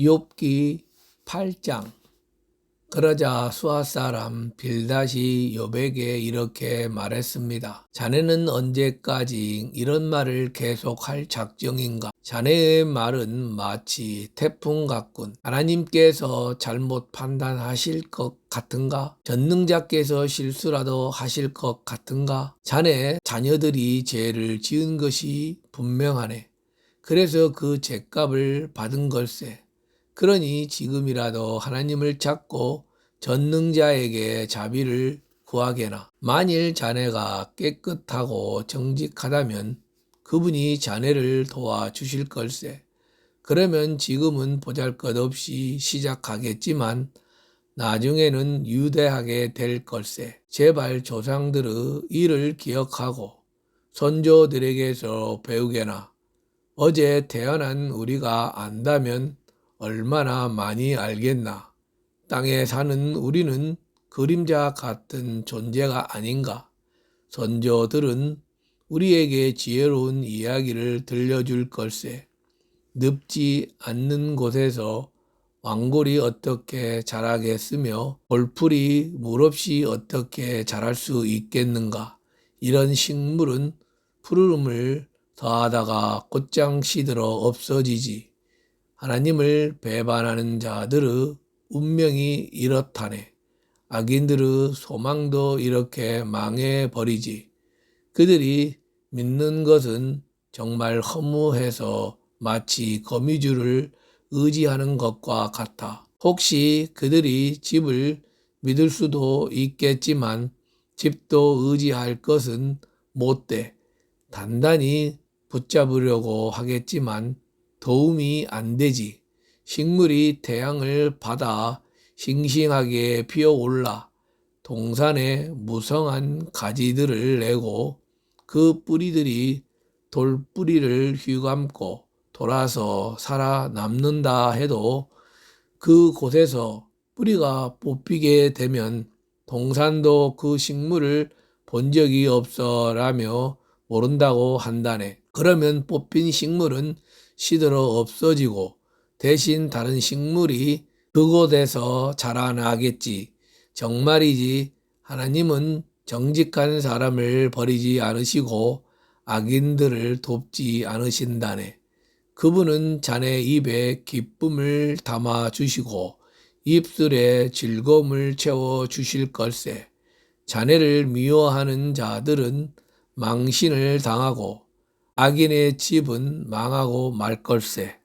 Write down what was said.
욥기 8장 그러자 수아 사람 빌닷이 욥에게 이렇게 말했습니다. 자네는 언제까지 이런 말을 계속할 작정인가? 자네의 말은 마치 태풍 같군. 하나님께서 잘못 판단하실 것 같은가? 전능자께서 실수라도 하실 것 같은가? 자네 자녀들이 죄를 지은 것이 분명하네. 그래서 그 죄값을 받은 걸세. 그러니 지금이라도 하나님을 찾고 전능자에게 자비를 구하게나. 만일 자네가 깨끗하고 정직하다면 그분이 자네를 도와 주실 걸세. 그러면 지금은 보잘 것 없이 시작하겠지만 나중에는 유대하게 될 걸세. 제발 조상들의 일을 기억하고 선조들에게서 배우게나. 어제 태어난 우리가 안다면 얼마나 많이 알겠나. 땅에 사는 우리는 그림자 같은 존재가 아닌가. 선조들은 우리에게 지혜로운 이야기를 들려줄 걸세. 늙지 않는 곳에서 왕골이 어떻게 자라겠으며 골풀이 물 없이 어떻게 자랄 수 있겠는가. 이런 식물은 푸르름을 더하다가 곧장 시들어 없어지지. 하나님을 배반하는 자들의 운명이 이렇다네. 악인들의 소망도 이렇게 망해버리지. 그들이 믿는 것은 정말 허무해서 마치 거미줄을 의지하는 것과 같아. 혹시 그들이 집을 믿을 수도 있겠지만 집도 의지할 것은 못돼. 단단히 붙잡으려고 하겠지만 도움이 안 되지. 식물이 태양을 받아 싱싱하게 피어올라 동산에 무성한 가지들을 내고 그 뿌리들이 돌뿌리를 휘감고 돌아서 살아남는다 해도 그 곳에서 뿌리가 뽑히게 되면 동산도 그 식물을 본 적이 없어라며 모른다고 한다네. 그러면 뽑힌 식물은 시들어 없어지고 대신 다른 식물이 그곳에서 자라나겠지. 정말이지 하나님은 정직한 사람을 버리지 않으시고 악인들을 돕지 않으신다네. 그분은 자네 입에 기쁨을 담아 주시고 입술에 즐거움을 채워 주실 걸세. 자네를 미워하는 자들은 망신을 당하고 악인의 집은 망하고 말 걸세.